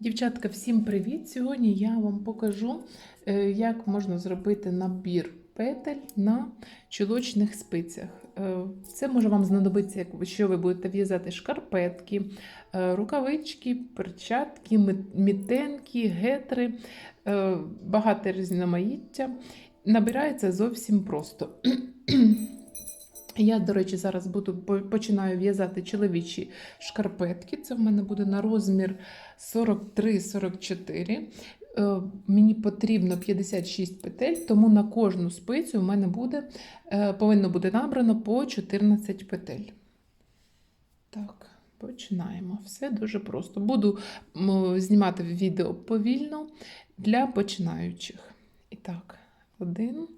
Дівчатка, всім привіт! Сьогодні я вам покажу, е, як можна зробити набір петель на чулочних спицях. Е, Це може вам знадобитися, якщо ви будете в'язати шкарпетки, е, рукавички, перчатки, мітенки, гетри, багато різноманіття. Набирається зовсім просто. Я, до речі, зараз буду починаю в'язати чоловічі шкарпетки. Це в мене буде на розмір 43-44. Е, Мені потрібно 56 петель, тому на кожну спицю в мене буде, е, повинно бути набрано по 14 петель. Так, починаємо. Все дуже просто. Буду знімати відео повільно для починаючих. І так, один,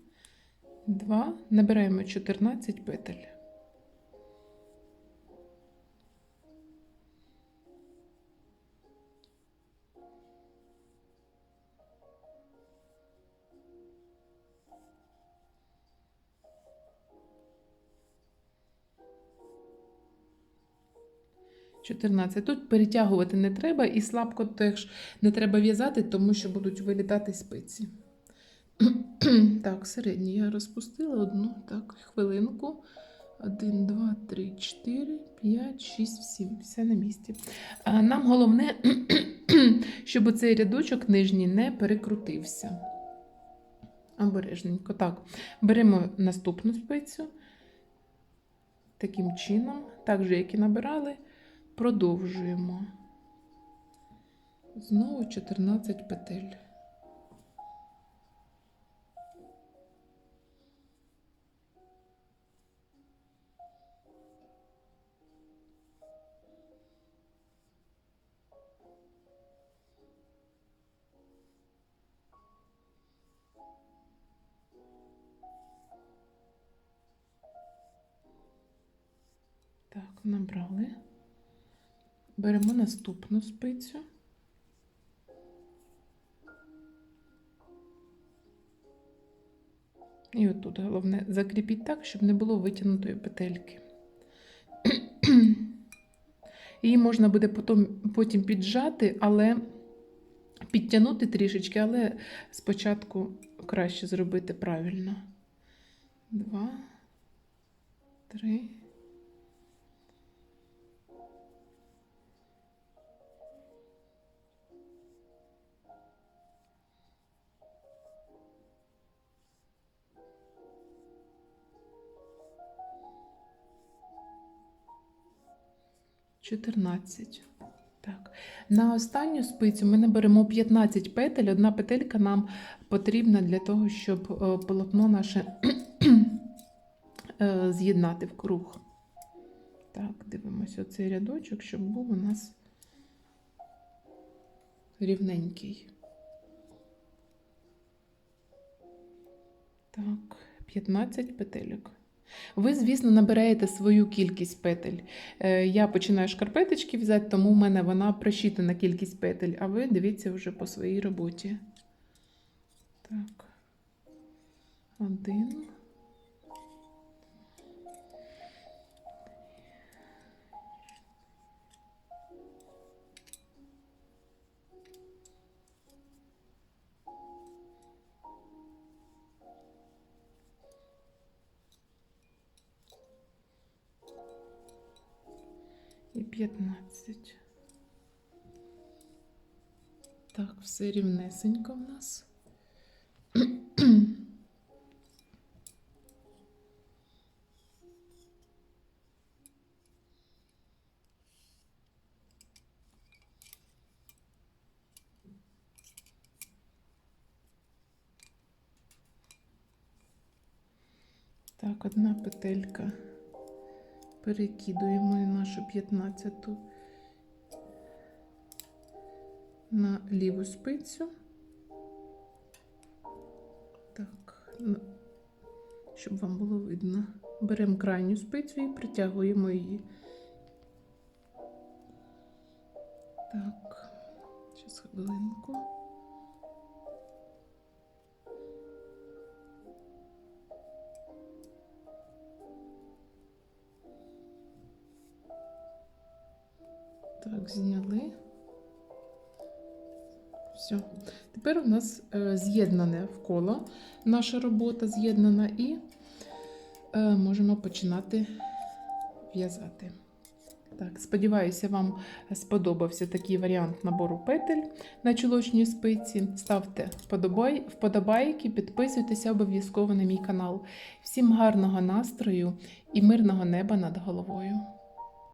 два, набираємо 14 петель. Тут перетягувати не треба і слабко теж не треба в'язати, тому що будуть вилітати спиці. так, середній я розпустила одну. Так, хвилинку. Один, два, три, чотири, п'ять, шість, сім. Все на місці. Нам головне, щоб цей рядочок нижній не перекрутився. Обережненько. Так, беремо наступну спицю. Таким чином, так же, як і набирали, продовжуємо. Знову 14 петель. Так, набрали. Беремо наступну спицю. І отут головне закріпіть так, щоб не було витягнутої петельки. Її можна буде потім, потім піджати, але підтягнути трішечки, але спочатку краще зробити правильно. Два, три. Чотирнадцять. Так. На останню спицю ми наберемо 15 петель. Одна петелька нам потрібна для того, щоб е, полотно наше е, з'єднати в круг. Так, дивимося оцей рядочок, щоб був у нас рівненький. Так, 15 петельок. Ви, звісно, набираєте свою кількість петель. Е, Я починаю шкарпеточки взяти, тому в мене вона просчитана кількість петель, а ви дивіться вже по своїй роботі. Так. Один. І 15. Так, все рівнесенько в нас. Так, одна петелька. Перекидуємо нашу 15 на ліву спицю. Так, щоб вам було видно. Беремо крайню спицю і притягуємо її. Так, зараз хвилинку. Так, зняли. Все. Тепер у нас е, з'єднане в коло наша робота з'єднана, і е, можемо починати в'язати. Так, сподіваюся, вам сподобався такий варіант набору петель на чолочній спиці. Ставте вподобай, вподобайки, підписуйтеся обов'язково на мій канал. Всім гарного настрою і мирного неба над головою!